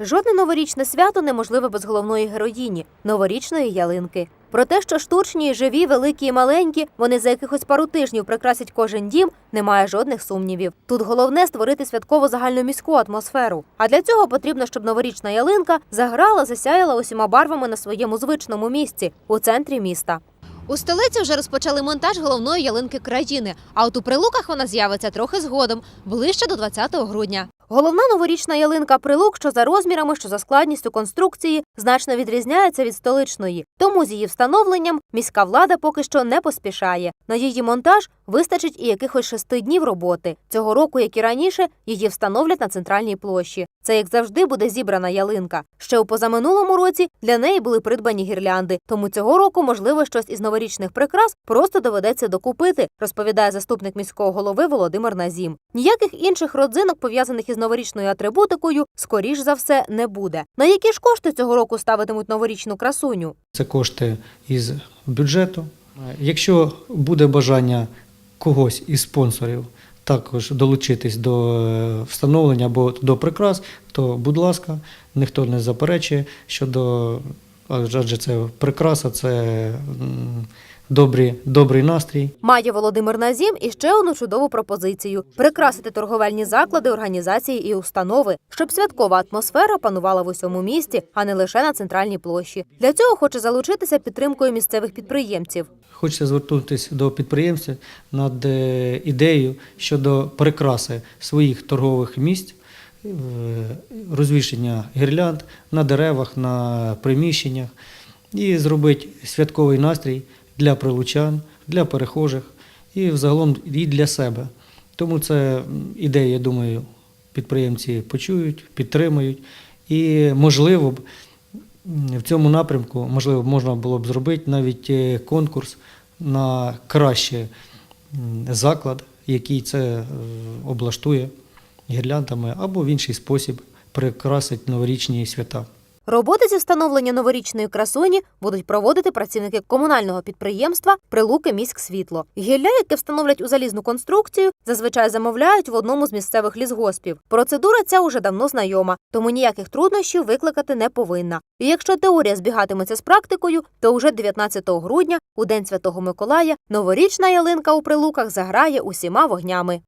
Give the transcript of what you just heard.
Жодне новорічне свято неможливе без головної героїні новорічної ялинки. Про те, що штучні, живі, великі і маленькі, вони за якихось пару тижнів прикрасять кожен дім, немає жодних сумнівів. Тут головне створити святково загальноміську атмосферу. А для цього потрібно, щоб новорічна ялинка заграла, засяяла усіма барвами на своєму звичному місці у центрі міста. У столиці вже розпочали монтаж головної ялинки країни. А от у прилуках вона з'явиться трохи згодом, ближче до 20 грудня. Головна новорічна ялинка прилук, що за розмірами, що за складністю конструкції, значно відрізняється від столичної. Тому з її встановленням міська влада поки що не поспішає. На її монтаж вистачить і якихось шести днів роботи. Цього року, як і раніше, її встановлять на центральній площі. Це як завжди буде зібрана ялинка. Ще у позаминулому році для неї були придбані гірлянди. Тому цього року, можливо, щось із новорічних прикрас просто доведеться докупити, розповідає заступник міського голови Володимир Назім. Ніяких інших родзинок, пов'язаних із новорічною атрибутикою, скоріш за все не буде. На які ж кошти цього року ставитимуть новорічну красуню? Це кошти із бюджету. Якщо буде бажання когось із спонсорів також долучитись до е, встановлення або до прикрас, то будь ласка, ніхто не заперечує щодо адже це прикраса, це м, добрий, настрій. Має Володимир Назім і ще одну чудову пропозицію: прикрасити торговельні заклади, організації і установи, щоб святкова атмосфера панувала в усьому місті, а не лише на центральній площі. Для цього хоче залучитися підтримкою місцевих підприємців. Хочеться звернутися до підприємців над е, ідеєю щодо прикраси своїх торгових місць, розвішення гірлянд на деревах, на приміщеннях і зробити святковий настрій для прилучан, для перехожих і взагалом і для себе. Тому це ідея, я думаю, підприємці почують, підтримують. І можливо б в цьому напрямку можливо можна було б зробити навіть е, конкурс на краще заклад, який це е, облаштує гірляндами або в інший спосіб прикрасить новорічні свята. Роботи зі встановлення новорічної красуні будуть проводити працівники комунального підприємства Прилуки міськсвітло. Гілля, яке встановлять у залізну конструкцію, зазвичай замовляють в одному з місцевих лісгоспів. Процедура ця уже давно знайома, тому ніяких труднощів викликати не повинна. І якщо теорія збігатиметься з практикою, то уже 19 грудня, у день Святого Миколая, новорічна ялинка у прилуках заграє усіма вогнями.